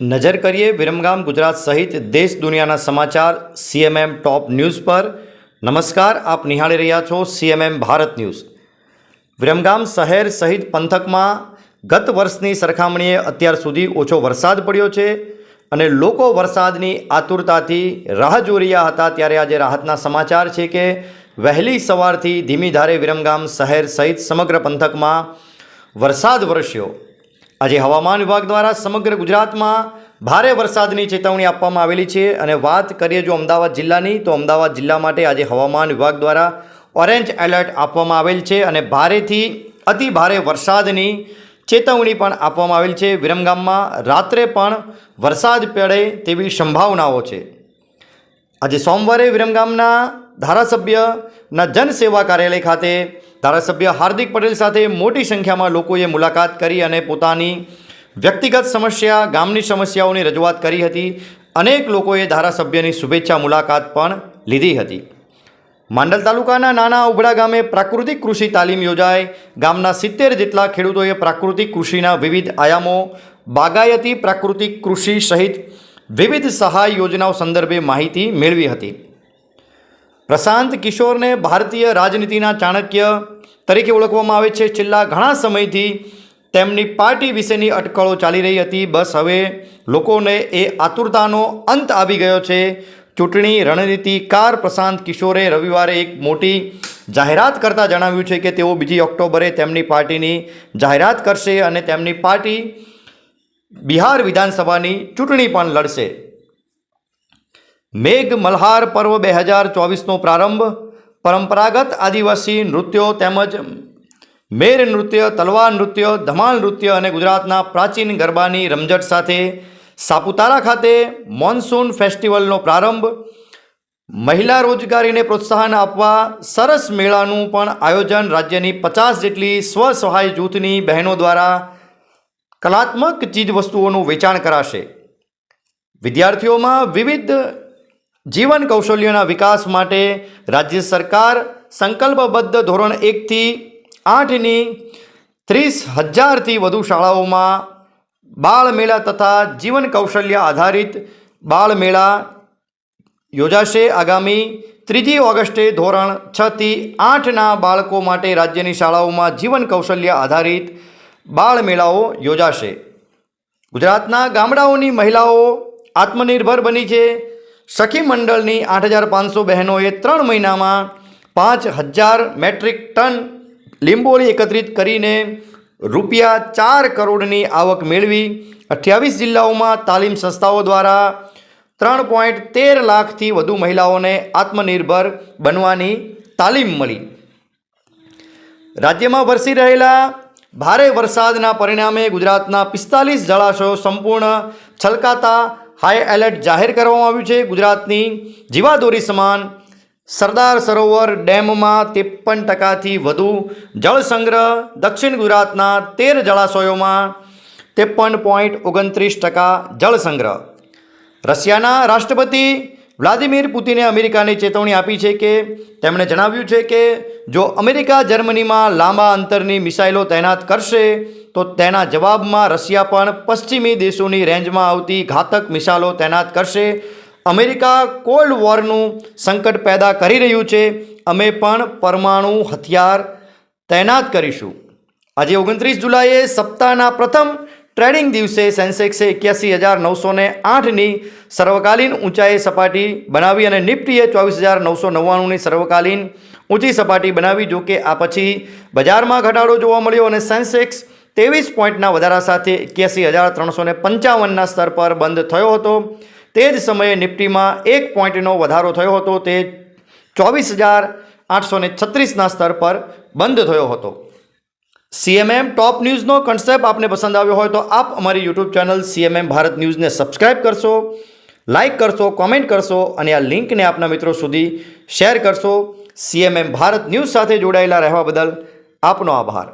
નજર કરીએ વિરમગામ ગુજરાત સહિત દેશ દુનિયાના સમાચાર સીએમએમ ટોપ ન્યૂઝ પર. નમસ્કાર, આપ નિહાળી રહ્યા છો સીએમએમ ભારત ન્યૂઝ. વિરમગામ શહેર સહિત પંથકમાં ગત વર્ષની સરખામણીએ અત્યાર સુધી ઓછો વરસાદ પડ્યો છે અને લોકો વરસાદની આતુરતાથી રાહ જોઈ હતા ત્યારે આજે રાહતના સમાચાર છે કે વહેલી સવારથી ધીમી ધારે વિરમગામ શહેર સહિત સમગ્ર પંથકમાં વરસાદ વરસ્યો. આજે હવામાન વિભાગ દ્વારા સમગ્ર ગુજરાતમાં ભારે વરસાદની ચેતવણી આપવામાં આવેલી છે અને વાત કરીએ જો અમદાવાદ જિલ્લાની, તો અમદાવાદ જિલ્લા માટે આજે હવામાન વિભાગ દ્વારા ઓરેન્જ એલર્ટ આપવામાં આવેલ છે અને ભારેથી અતિ ભારે વરસાદની ચેતવણી પણ આપવામાં આવેલ છે. વિરમગામમાં રાત્રે પણ વરસાદ પડે તેવી સંભાવનાઓ છે. આજે સોમવારે વિરમગામના ધારાસભ્યના જનસેવા કાર્યાલય ખાતે ધારાસભ્ય હાર્દિક પટેલ સાથે મોટી સંખ્યામાં લોકોએ મુલાકાત કરી અને પોતાની વ્યક્તિગત સમસ્યા, ગામની સમસ્યાઓની રજૂઆત કરી હતી. અનેક લોકોએ ધારાસભ્યની શુભેચ્છા મુલાકાત પણ લીધી હતી. માંડલ તાલુકાના નાના ઉભડા ગામે પ્રાકૃતિક કૃષિ તાલીમ યોજાઈ ગામના સિત્તેર જેટલા ખેડૂતોએ પ્રાકૃતિક કૃષિના વિવિધ આયામો, બાગાયતી પ્રાકૃતિક કૃષિ સહિત વિવિધ સહાય યોજનાઓ સંદર્ભે માહિતી મેળવી હતી. પ્રશાંત કિશોરને ભારતીય રાજનીતિના ચાણક્ય તરીકે ઓળખવામાં આવે છે. છેલ્લા ઘણા સમયથી તેમની પાર્ટી વિશેની અટકળો ચાલી રહી હતી. બસ હવે લોકોને એ આતુરતાનો અંત આવી ગયો છે. ચૂંટણી રણનીતિકાર પ્રશાંત કિશોરે રવિવારે એક મોટી જાહેરાત કરતાં જણાવ્યું છે કે તેઓ બીજી ઓક્ટોબરે તેમની પાર્ટીની જાહેરાત કરશે અને તેમની પાર્ટી બિહાર વિધાનસભાની ચૂંટણી પણ લડશે. મેઘ મલ્હાર પર્વ બે હજાર ચોવીસનો પ્રારંભ, પરંપરાગત આદિવાસી નૃત્યો તેમજ મેર નૃત્ય, તલવાર નૃત્ય, ધમાલ નૃત્ય અને ગુજરાતના પ્રાચીન ગરબાની રમઝટ સાથે સાપુતારા ખાતે મોન્સૂન ફેસ્ટિવલનો પ્રારંભ, મહિલા રોજગારીને પ્રોત્સાહન આપવા સરસ મેળાનું પણ આયોજન રાજ્યની પચાસ જેટલી સ્વસહાય જૂથની બહેનો દ્વારા કલાત્મક ચીજવસ્તુઓનું વેચાણ કરાશે. વિદ્યાર્થીઓમાં વિવિધ જીવન કૌશલ્યોના વિકાસ માટે રાજ્ય સરકાર સંકલ્પબદ્ધ ધોરણ એકથી આઠની ત્રીસ હજારથી વધુ શાળાઓમાં બાળમેળા તથા જીવન કૌશલ્ય આધારિત બાળમેળા યોજાશે. આગામી ત્રીજી ઓગસ્ટે ધોરણ છથી આઠના બાળકો માટે રાજ્યની શાળાઓમાં જીવન કૌશલ્ય આધારિત બાળમેળાઓ યોજાશે. ગુજરાતના ગામડાઓની મહિલાઓ આત્મનિર્ભર બની છે. સખી મંડળની આઠ હજાર પાંચસો બહેનોએ ત્રણ મહિનામાં પાંચ હજાર મેટ્રિક ટન લીંબોળી એકત્રિત કરીને રૂપિયા ચાર કરોડની આવક મેળવી. અઠ્યાવીસ જિલ્લાઓમાં તાલીમ સંસ્થાઓ દ્વારા ત્રણ પોઈન્ટ તેર લાખથી વધુ મહિલાઓને આત્મનિર્ભર બનવાની તાલીમ મળી. રાજ્યમાં વરસી રહેલા ભારે વરસાદના પરિણામે ગુજરાતના પિસ્તાલીસ જળાશયો સંપૂર્ણ છલકાતા હાઈ એલર્ટ જાહેર કરવામાં આવ્યું છે. ગુજરાતની જીવાદોરી સમાન સરદાર સરોવર ડેમમાં ત્રેપન ટકાથી વધુ જળ સંગ્રહ દક્ષિણ ગુજરાતના તેર જળાશયોમાં ત્રેપન પોઈન્ટ ઓગણત્રીસ ટકા જળ સંગ્રહ. રશિયાના રાષ્ટ્રપતિ વ્લાદિમીર પુતિને અમેરિકાને ચેતવણી આપી છે કે તેમણે જણાવ્યું છે કે જો અમેરિકા જર્મનીમાં લાંબા અંતરની મિસાઇલો તૈનાત કરશે તો તેના જવાબમાં રશિયા પણ પશ્ચિમી દેશોની રેન્જમાં આવતી ઘાતક મિસાઇલો તૈનાત કરશે. અમેરિકા કોલ્ડ વોરનું સંકટ પેદા કરી રહ્યું છે. અમે પણ પરમાણુ હથિયાર તૈનાત કરીશું. આજે ઓગણત્રીસ જુલાઈએ સપ્તાહના પ્રથમ ટ્રેડિંગ દિવસે સેન્સેક્સે એક્યાસી હજાર નવસો ને આઠની સર્વકાલીન ઊંચાઈ સપાટી બનાવી અને નિફ્ટીએ ચોવીસ હજાર નવસો નવ્વાણુંની સર્વકાલીન ઊંચી સપાટી બનાવી જો કે આ પછી બજારમાં ઘટાડો જોવા મળ્યો અને સેન્સેક્સ ત્રેવીસ પોઈન્ટના વધારા સાથે એક્યાસી હજાર ત્રણસો પંચાવનના સ્તર પર બંધ થયો હતો. તે જ સમયે નિફ્ટીમાં એક પોઈન્ટનો વધારો થયો હતો. તે ચોવીસ હજાર આઠસો છત્રીસના સ્તર પર બંધ થયો હતો. સીએમએમ ટોપ ન્યૂઝનો કન્સેપ્ટ આપને પસંદ આવ્યો હોય તો આપ અમારી યુટ્યુબ ચેનલ સીએમએમ ભારત ન્યૂઝને સબસ્ક્રાઇબ કરશો લાઇક કરશો કોમેન્ટ કરશો અને આ લિંકને આપના મિત્રો સુધી શેર કરશો. સીએમએમ ભારત ન્યૂઝ સાથે જોડાયેલા રહેવા બદલ આપનો આભાર.